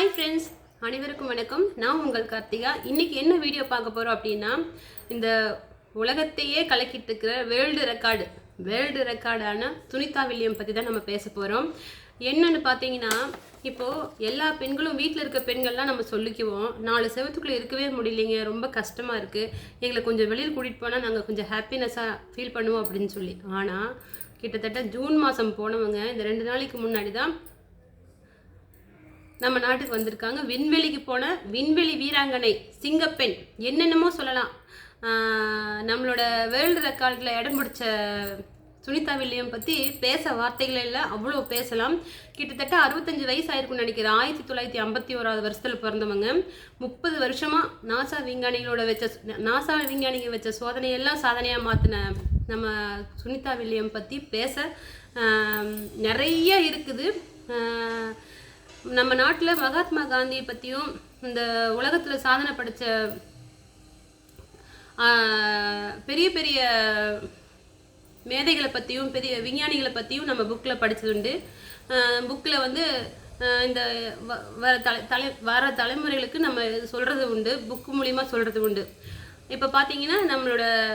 Hi friends அனைவருக்கும் வணக்கம். நான் உங்கள் கார்த்திகா. இன்றைக்கி என்ன வீடியோ பார்க்க போகிறோம் அப்படின்னா இந்த உலகத்தையே கலக்கிட்டு இருக்கிற வேர்ல்டு ரெக்கார்டு வேர்ல்டு ரெக்கார்டான துனிதா வில்லியம் பற்றி தான் நம்ம பேச போகிறோம் என்னன்னு பார்த்தீங்கன்னா இப்போது எல்லா பெண்களும் வீட்டில் இருக்க பெண்கள்லாம் நம்ம சொல்லிக்குவோம் நாலு செவத்துக்குள்ளே இருக்கவே முடியலைங்க ரொம்ப கஷ்டமாக இருக்குது எங்களை கொஞ்சம் வெளியில் கூட்டிகிட்டு போனால் நாங்கள் கொஞ்சம் ஹாப்பினஸ்ஸாக ஃபீல் பண்ணுவோம் அப்படின்னு சொல்லி. ஆனால் கிட்டத்தட்ட ஜூன் மாதம் போனவங்க இந்த ரெண்டு நாளைக்கு முன்னாடி தான் நம்ம நாட்டுக்கு வந்திருக்காங்க. விண்வெளிக்கு போன விண்வெளி வீராங்கனை சிங்கப்பெண் என்னென்னமோ சொல்லலாம். நம்மளோட வேர்ல்டு ரெக்கார்டில் இடம் பிடிச்ச சுனிதா வில்லியம் பற்றி பேச வார்த்தைகள் இல்லை அவ்வளோ பேசலாம். கிட்டத்தட்ட அறுபத்தஞ்சு வயசு ஆயிருக்கும்னு நினைக்கிறேன். ஆயிரத்தி தொள்ளாயிரத்தி ஐம்பத்தி ஓராவது வருஷத்தில் பிறந்தவங்க. முப்பது வருஷமாக நாசா விஞ்ஞானிகளோட வச்ச நாசா விஞ்ஞானிகள் வச்ச சோதனையெல்லாம் சாதனையாக மாற்றின நம்ம சுனிதா வில்லியம் பற்றி பேச நிறைய இருக்குது. நம்ம நாட்டில் மகாத்மா காந்தியை பற்றியும் இந்த உலகத்தில் சாதனை படித்த பெரிய பெரிய மேதைகளை பற்றியும் பெரிய விஞ்ஞானிகளை பற்றியும் நம்ம புக்கில் படிச்சதுண்டு. புக்கில் வந்து இந்த வ- வர தலை தலை வர தலைமுறைகளுக்கு நம்ம சொல்கிறது உண்டு புக்கு மூலிமா சொல்கிறது உண்டு. இப்போ பார்த்தீங்கன்னா நம்மளோட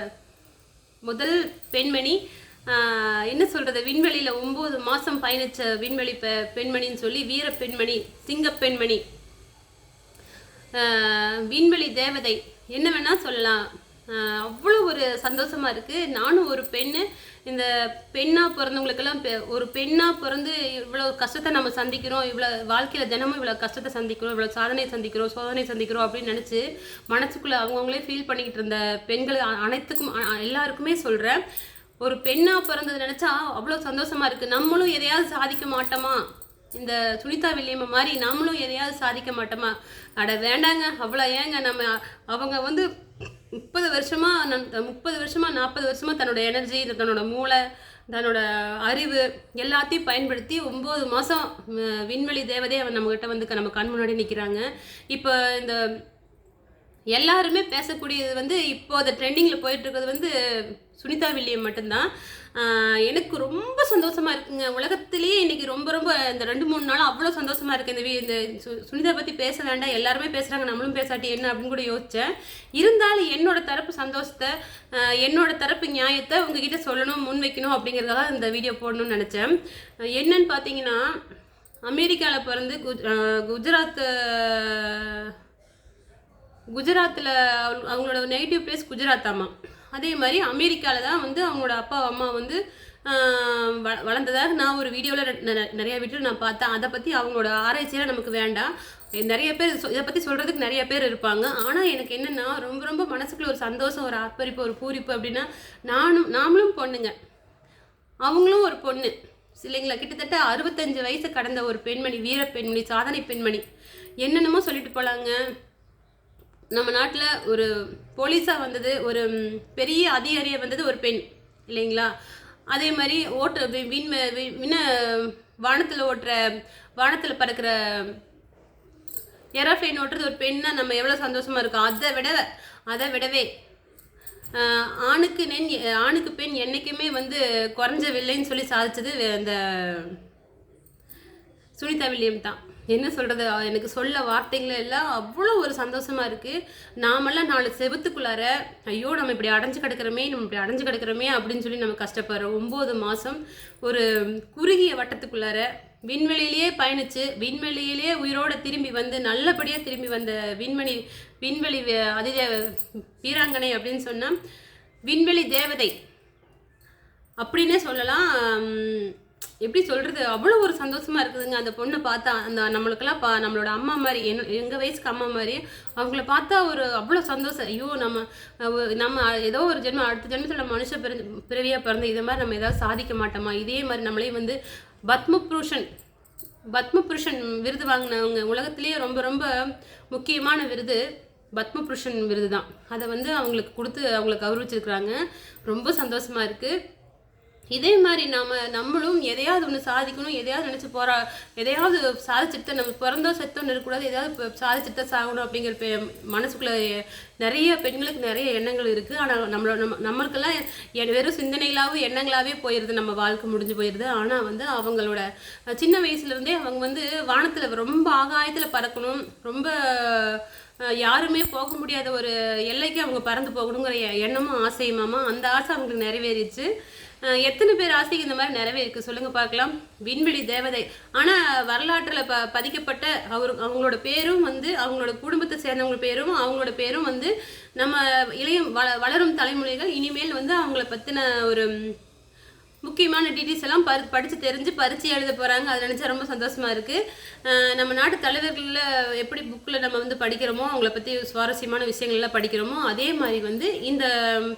முதல் பெண்மணி என்ன சொல்கிறது விண்வெளியில் ஒம்பது மாதம் பயணிச்ச விண்வெளி பெ- பெண்மணின்னு சொல்லி வீர பெண்மணி சிங்க பெண்மணி. விண்வெளி தேவதை. என்ன வேணால் சொல்லலாம். அவ்வளோ ஒரு சந்தோஷமாக இருக்குது நானும் ஒரு பெண்ணு. இந்த பெண்ணாக பிறந்தவங்களுக்கெல்லாம் பெ- ஒரு பெண்ணாக பிறந்து இவ்வளோ கஷ்டத்தை நம்ம சந்திக்கிறோம். இவ்வளோ வாழ்க்கையில் தினமும் இவ்வளோ கஷ்டத்தை சந்திக்கிறோம். இவ்வளோ சாதனை சந்திக்கிறோம். சோதனை சந்திக்கிறோம் அப்படின்னு நினச்சி மனசுக்குள்ளே அவங்கவுங்களே ஃபீல் பண்ணிக்கிட்டு இருந்த பெண்கள் அனைத்துக்கும் எல்லாருக்குமே சொல்கிறேன் ஒரு பெண்ணாக பிறந்தது நினச்சா அவ்வளோ சந்தோஷமாக இருக்குது நம்மளும் எதையாவது சாதிக்க மாட்டோமா? இந்த சுனிதா வில்லியம்மை மாதிரி நாமளும் எதையாவது சாதிக்க மாட்டோமா? அட வேண்டாங்க அவ்வளோ ஏங்க நம்ம அவங்க வந்து முப்பது வருஷமாக நன்- முப்பது வருஷமாக நாற்பது வருஷமாக தன்னோட எனர்ஜி தன்னோட மூளை தன்னோட அறிவு எல்லாத்தையும் பயன்படுத்தி ஒம்பது மாதம் விண்வெளி தேவதையை அவன் நம்மக்கிட்ட வந்து நம்ம கண் முன்னாடி நிற்கிறாங்க இப்போ இந்த எல்லாருமே பேசக்கூடியது வந்து இப்போ அந்த ட்ரெண்டிங்கில் போயிட்டுருக்கிறது வந்து சுனிதா வில்லியம் மட்டும்தான். எனக்கு ரொம்ப சந்தோஷமாக இருக்குங்க. உலகத்திலேயே இன்றைக்கி ரொம்ப ரொம்ப இந்த ரெண்டு மூணு நாள் அவ்வளோ சந்தோஷமாக இருக்குது இந்த வி- இந்த சு- சுனிதா பற்றி பேச வேண்டாம். எல்லாருமே பேசுகிறாங்க நம்மளும் பேசாட்டி என்ன அப்படின்னு கூட யோசித்தேன் இருந்தாலும் என்னோட தரப்பு சந்தோஷத்தை என்னோடய என்னோட தரப்பு நியாயத்தை உங்ககிட்ட சொல்லணும் முன் வைக்கணும் அப்படிங்கிறதால இந்த வீடியோ போடணும்னு நினச்சேன். என்னன்னு பார்த்தீங்கன்னா அமெரிக்காவில் பிறந்து குஜ் குஜராத் குஜராத்தில் அவங்களோட நெகட்டிவ் பிளேஸ் குஜராத் அதே மாதிரி அமெரிக்காவில் தான் வந்து அவங்களோட அப்பா அம்மா வந்து வ- வளர்ந்ததாக நான் ஒரு வீடியோவில் நிறைய வீட்டில் நான் பார்த்தேன். அதை பற்றி அவங்களோட ஆராய்ச்சியெல்லாம் நமக்கு வேண்டாம். நிறைய பேர் சொ- இதை பற்றி சொல்கிறதுக்கு நிறைய பேர் இருப்பாங்க. ஆனால் எனக்கு என்னென்னா ரொம்ப ரொம்ப மனசுக்குள்ள ஒரு சந்தோஷம் ஒரு ஆத்மரிப்பு ஒரு பூரிப்பு அப்படின்னா நானும் நாமளும் பொண்ணுங்க. அவங்களும் ஒரு பொண்ணு. இல்லைங்களா? கிட்டத்தட்ட அறுபத்தஞ்சு வயசு கடந்த ஒரு பெண்மணி வீர பெண்மணி சாதனை பெண்மணி. என்னென்னமோ சொல்லிட்டு போகலாங்க நம்ம நாட்டில் ஒரு போலீஸாக வந்தது ஒரு பெரிய அதிகாரியாக வந்தது ஒரு பெண் இல்லைங்களா? அதே மாதிரி ஓட்டுற வி- விண் வி- விண்ண வானத்தில் ஓட்டுற வானத்தில் பறக்கிற ஏரோப்ளைன் ஓட்டுறது ஒரு பெண்ணாக நம்ம எவ்வளோ சந்தோஷமாக இருக்கோம். அதை விட அதை விடவே ஆணுக்கு நெண் ஆணுக்கு பெண் என்றைக்குமே வந்து குறைஞ்சவில்லைன்னு சொல்லி சாதிச்சது அந்த சுனிதா வில்லியம் தான் என்ன சொல்கிறது எனக்கு சொல்ல வார்த்தைகள் எல்லாம் அவ்வளோ ஒரு சந்தோஷமாக இருக்குது நாமெல்லாம் நாலு செவத்துக்குள்ளார ஐயோ நம்ம இப்படி அடைஞ்சு கிடக்கிறோமே நம்ம இப்படி அடைஞ்சு கிடக்கிறோமே அப்படின்னு சொல்லி நம்ம கஷ்டப்படுறோம் ஒம்பது மாதம் ஒரு குறுகிய வட்டத்துக்குள்ளார விண்வெளியிலேயே பயணித்து விண்வெளியிலேயே உயிரோடு திரும்பி வந்து நல்லபடியாக திரும்பி வந்த விண்வெளி விண்வெளி அதித வீராங்கனை அப்படின்னு சொன்னால் விண்வெளி தேவதை அப்படின்னே சொல்லலாம். எப்படி சொல்கிறது அவ்வளோ ஒரு சந்தோஷமாக இருக்குதுங்க. அந்த பொண்ணை பார்த்தா அந்த நம்மளுக்கெல்லாம் பா நம்மளோட அம்மா மாதிரி என்ன எங்கள் வயசுக்கு அம்மா மாதிரி அவங்கள பார்த்தா ஒரு அவ்வளோ சந்தோஷம். ஐயோ நம்ம நம்ம ஏதோ ஒரு ஜென்மம் அடுத்த ஜென்மத்தில் நம்ம மனுஷ பிறந்து பிறவியாக பிறந்து இதை மாதிரி நம்ம ஏதாவது சாதிக்க மாட்டோமா? இதே மாதிரி நம்மளையும் வந்து பத்ம புருஷன் பத்ம புருஷன் விருது வாங்கினவங்க. உலகத்திலேயே ரொம்ப ரொம்ப முக்கியமான விருது பத்ம புருஷன் விருது தான் அதை வந்து அவங்களுக்கு கொடுத்து அவங்களை கௌரவிச்சிருக்கிறாங்க. ரொம்ப சந்தோஷமாக இருக்குது இதே மாதிரி நாம நம்மளும் எதையாவது ஒன்று சாதிக்கணும் எதையாவது நினச்சி போறா எதையாவது சாதிச்சுட்டு நம்ம பிறந்தோ செத்தோன்னு இருக்கக்கூடாது எதையாவது சாதிச்சுட்டு தான் சாகணும் அப்படிங்கிற பெ மனசுக்குள்ள நிறைய பெண்களுக்கு நிறைய எண்ணங்கள் இருக்குது ஆனால் நம்மளோட நம்ம நம்மளுக்கெல்லாம் வெறும் சிந்தனைகளாகவும் எண்ணங்களாகவே போயிடுது நம்ம வாழ்க்கை முடிஞ்சு போயிடுது ஆனால் வந்து அவங்களோட சின்ன வயசுலேருந்தே அவங்க வந்து வானத்தில் ரொம்ப ஆகாயத்தில் பறக்கணும். ரொம்ப யாருமே போக முடியாத ஒரு எல்லைக்கு அவங்க பறந்து போகணுங்கிற எண்ணமும் ஆசையுமாமா? அந்த ஆசை அவங்களுக்கு நிறைவேறிச்சு எத்தனை பேர் ஆசைக்கு இந்த மாதிரி நிறைவேறிருக்கு சொல்லுங்க பார்க்கலாம். விண்வெளி தேவதை. ஆனா வரலாற்றுல ப பதிக்கப்பட்ட அவரு அவங்களோட பேரும் வந்து அவங்களோட குடும்பத்தை சேர்ந்தவங்க பேரும் அவங்களோட பேரும் வந்து நம்ம இளைய வள வளரும் தலைமுறைகள் இனிமேல் வந்து அவங்கள பத்தின ஒரு முக்கியமான டீட்டெயில்ஸ் எல்லாம் பரி படித்து தெரிஞ்சு பரிச்சு எழுத போகிறாங்க அதை நினச்சா ரொம்ப சந்தோஷமாக இருக்குது நம்ம நாட்டு தலைவர்களில் எப்படி புக்கில் நம்ம வந்து படிக்கிறோமோ அவங்கள பற்றி சுவாரஸ்யமான விஷயங்கள்லாம் படிக்கிறோமோ அதே மாதிரி வந்து இந்த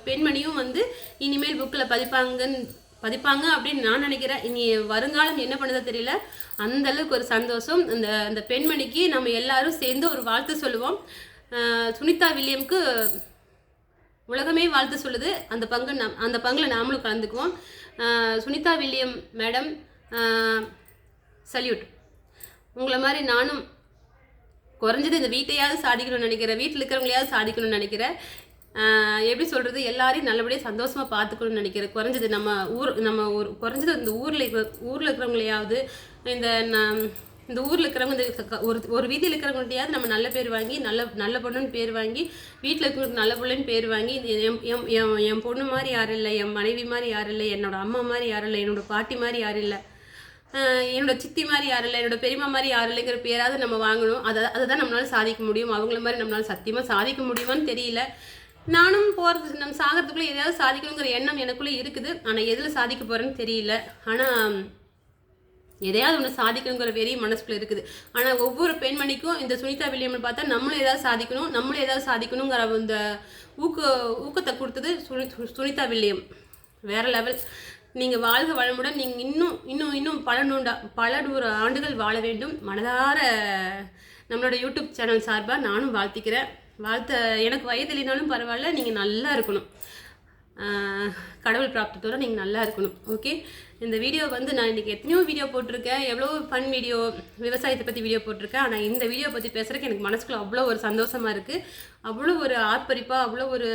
பெண்மணியும் வந்து இனிமேல் புக்கில் பதிப்பாங்கன்னு பதிப்பாங்க அப்படின்னு நான் நினைக்கிறேன். இனி வருங்காலம் என்ன பண்ணதோ தெரியல. அந்த அளவுக்கு ஒரு சந்தோஷம். அந்த அந்த பெண்மணிக்கு நம்ம எல்லாரும் சேர்ந்து ஒரு வாழ்த்து சொல்லுவோம். சுனிதா வில்லியம்க்கு உலகமே வாழ்த்து சொல்லுது. அந்த பங்கு நம் அந்த பங்கில் நாமளும் கலந்துக்குவோம். Sunita William madam salute. உங்களை மாதிரி நானும் குறைஞ்சது இந்த வீட்டையாவது சாதிக்கணும்னு நினைக்கிறேன் வீட்டில் இருக்கிறவங்களையாவது சாதிக்கணும்னு நினைக்கிறேன் எப்படி சொல்கிறது எல்லாரையும் நல்லபடியாக சந்தோஷமாக பார்த்துக்கணும்னு நினைக்கிறேன் குறைஞ்சது நம்ம ஊர் நம்ம ஒரு குறைஞ்சது இந்த ஊரில் இருக்கிற ஊரில் இருக்கிறவங்களையாவது இந்த நான் இந்த ஊரில் இருக்கிறவங்க இந்த ஒரு ஒரு வீதியில் இருக்கிறவங்கள்ட்டையாவது நம்ம நல்ல பேர் வாங்கி நல்ல நல்ல பொண்ணுன்னு பேர் வாங்கி வீட்டில் இருக்கிறவங்க நல்ல பிள்ளைன்னு பேர் வாங்கி என் என் என் என் பொண்ணு மாதிரி யாரும் இல்லை என் மனைவி மாதிரி யாரும் இல்லை என்னோடய அம்மா மாதிரி யாரும் இல்லை என்னோட பாட்டி மாதிரி யாரும் இல்லை என்னோட சித்தி மாதிரி யாரும் இல்லை என்னோட பெரியம்மா மாதிரி யாரும் இல்லைங்கிற பேராவது நம்ம வாங்கணும். அதை அதை தான் நம்மளால் சாதிக்க முடியும். அவங்கள மாதிரி நம்மளால் சத்தியமாக சாதிக்க முடியுமான்னு தெரியல. நானும் போகிறது நம்ம சாகிறதுக்குள்ளே எதையாவது சாதிக்கணுங்கிற எண்ணம் எனக்குள்ளே இருக்குது. ஆனால் எதில் சாதிக்க போகிறேன்னு தெரியல. ஆனால் எதையாவது ஒன்று சாதிக்கணுங்கிற வெறி மனசுக்குள்ள இருக்குது. ஆனால் ஒவ்வொரு பெண்மணிக்கும் இந்த சுனிதா வில்லியம்னு பார்த்தா நம்மளும் ஏதாவது சாதிக்கணும் நம்மளும் ஏதாவது சாதிக்கணுங்கிற அந்த ஊக்க ஊக்கத்தை கொடுத்தது சுனி சுனிதா வில்லியம். வேறு லெவல் நீங்கள் வாழ்க வளமுடன் நீங்கள் இன்னும் இன்னும் இன்னும் பல நூண்டா பல நூறு ஆண்டுகள் வாழ வேண்டும். மனதார நம்மளோட யூடியூப் சேனல் சார்பாக நானும் வாழ்த்திக்கிறேன். வாழ்த்த எனக்கு வயது இல்லைனாலும் பரவாயில்ல நீங்கள் நல்லா இருக்கணும். கடவுள் பிராப்தத்தோடு நீங்கள் நல்லா இருக்கணும் ஓகே இந்த வீடியோ வந்து நான் இன்றைக்கி எத்தனையோ வீடியோ போட்டிருக்கேன். எவ்வளோ ஃபன் வீடியோ விவசாயத்தை பற்றி வீடியோ போட்டிருக்கேன். ஆனால் இந்த வீடியோ பற்றி பேசுகிறக்கு எனக்கு மனசுக்குள்ள அவ்வளோ ஒரு சந்தோஷமாக இருக்குது அவ்வளோ ஒரு ஆர்ப்பரிப்பாக அவ்வளோ ஒரு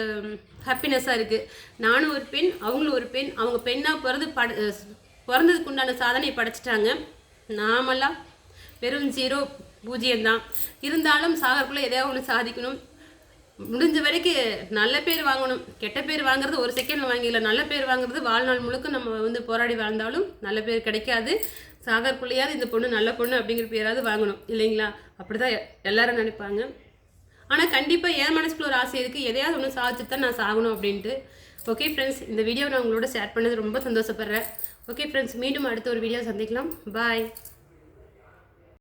ஹாப்பினஸ்ஸாக இருக்குது நானும் ஒரு பெண் அவங்களும் ஒரு பெண். அவங்க பெண்ணாக பிறந்து பட பிறந்ததுக்கு உண்டான சாதனையை படைச்சிட்டாங்க. நாமெல்லாம் வெறும் ஜீரோ பூஜ்ஜியம்தான். இருந்தாலும் சாகறக்குள்ளே எதையாவது ஒன்று சாதிக்கணும். முடிஞ்ச வரைக்கும் நல்ல பேர் வாங்கணும். கெட்ட பேர் வாங்குறது ஒரு செகண்ட்ல வாங்கிடலாம். நல்ல பேர் வாங்குறது வாழ்நாள் முழுக்க நம்ம வந்து போராடி வாழ்ந்தாலும் நல்ல பேர் கிடைக்காது. சாகர்க்குள்ளேயாவது இந்த பொண்ணு நல்ல பொண்ணு அப்படிங்கிற பேராவது வாங்கணும். இல்லைங்களா? அப்படிதான் எ- எல்லாரும் நினைப்பாங்க. ஆனால் கண்டிப்பாக என் மனசுக்குள்ள ஒரு ஆசை இருக்குது எதையாவது ஒன்று சாதிச்சு தான் நான் சாகணும் அப்படின்ட்டு. ஓகே ஃப்ரெண்ட்ஸ் இந்த வீடியோ நான் உங்களோட ஷேர் பண்ணது ரொம்ப சந்தோஷப்படுறேன். ஓகே ஃப்ரெண்ட்ஸ் மீண்டும் அடுத்த ஒரு வீடியோ சந்திக்கலாம். பாய்